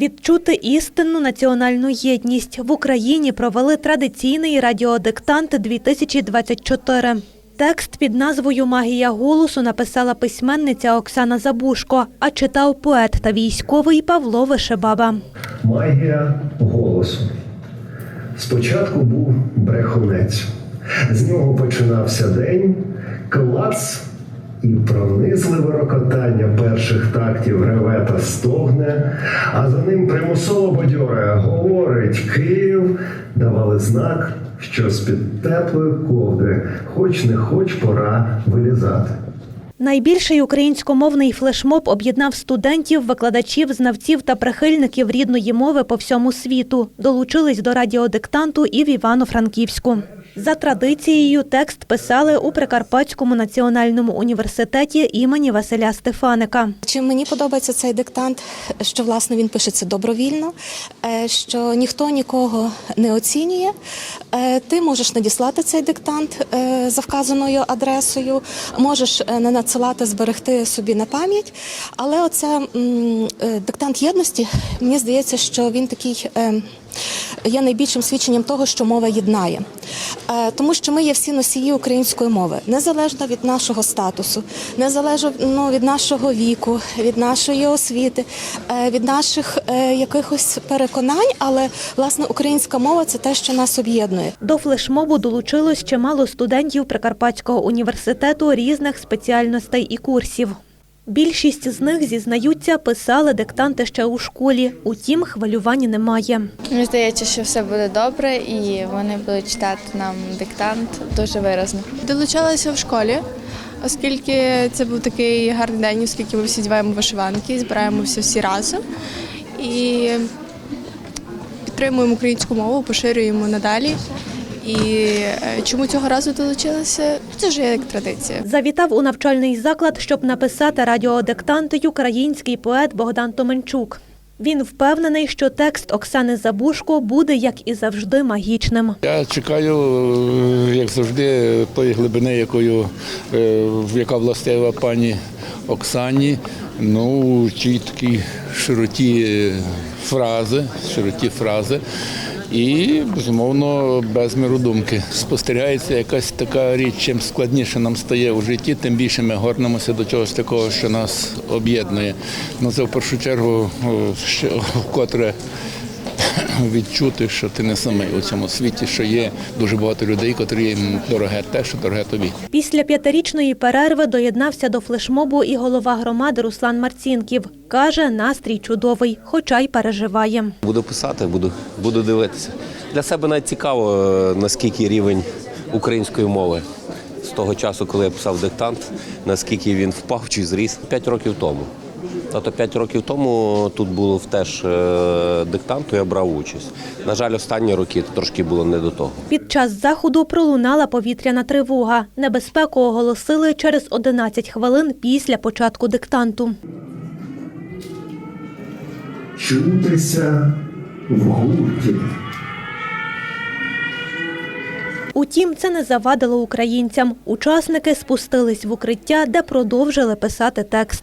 Відчути істинну національну єдність в Україні провели традиційний радіодиктант 2024. Текст під назвою Магія голосу написала письменниця Оксана Забушко, а читав поет та військовий Павло Вишебаба. Магія голосу. Спочатку був брехунець. З нього починався день, клац і пронизливе рокотання перших тактів реве та стогне, а за ним примусово бадьоре говорить Київ, давали знак, що з-під теплої ковдри, хоч не хоч пора вилізати. Найбільший українськомовний флешмоб об'єднав студентів, викладачів, знавців та прихильників рідної мови по всьому світу. Долучились до радіодиктанту і в Івано-Франківську. За традицією текст писали у Прикарпатському національному університеті імені Василя Стефаника. Чим мені подобається цей диктант, що власне він пишеться добровільно, е, що ніхто нікого не оцінює. Е, Ти можеш надіслати цей диктант е, за вказаною адресою, можеш не надсилати, зберегти собі на пам'ять. Але оце диктант єдності, мені здається, що він такий. Є найбільшим свідченням того, що мова єднає, Е, тому що ми є всі носії української мови, незалежно від нашого статусу, незалежно від нашого віку, від нашої освіти, е, від наших е, якихось переконань. Але власне українська мова це те, що нас об'єднує. До флешмобу долучилось чимало студентів Прикарпатського університету різних спеціальностей і курсів. Більшість з них зізнаються, писали диктанти ще у школі. Утім, хвилювання немає. Мені здається, що все буде добре, і вони будуть читати нам диктант дуже виразно. Долучалася в школі, оскільки це був такий гарний день, оскільки ми всі діваємо вишиванки, збираємося всі разом і підтримуємо українську мову, поширюємо надалі. І е, чому цього разу долучилася? Це вже як традиція. Завітав у навчальний заклад, щоб написати радіодиктант й український поет Богдан Томенчук. Він впевнений, що текст Оксани Забушко буде, як і завжди, магічним. Я чекаю, е, як завжди, тої глибини, якою е, яка властива пані Оксані. Ну, ті такі широті фрази, широті фрази. І, безумовно, безміру думки. Спостерігається якась така річ, чим складніше нам стає у житті, тим більше ми горнемося до чогось такого, що нас об'єднує. Ну, це в першу чергу ще вкотре відчути, що ти не самий у цьому світі, що є дуже багато людей, котрі їм дороге те, що дороге тобі. Після п'ятирічної перерви доєднався до флешмобу і голова громади Руслан Марцінків. Каже, настрій чудовий, хоча й переживає. Буду писати, буду, буду дивитися. Для себе навіть цікаво, е, наскільки рівень української мови з того часу, коли я писав диктант, наскільки він впав чи зріс п'ять років тому. Тобто п'ять років тому тут було теж е, диктанту, я брав участь. На жаль, останні роки трошки було не до того. Під час заходу пролунала повітряна тривога. Небезпеку оголосили через 11 хвилин після початку диктанту. Чутися в гурті. Утім, це не завадило українцям. Учасники спустились в укриття, де продовжили писати текст.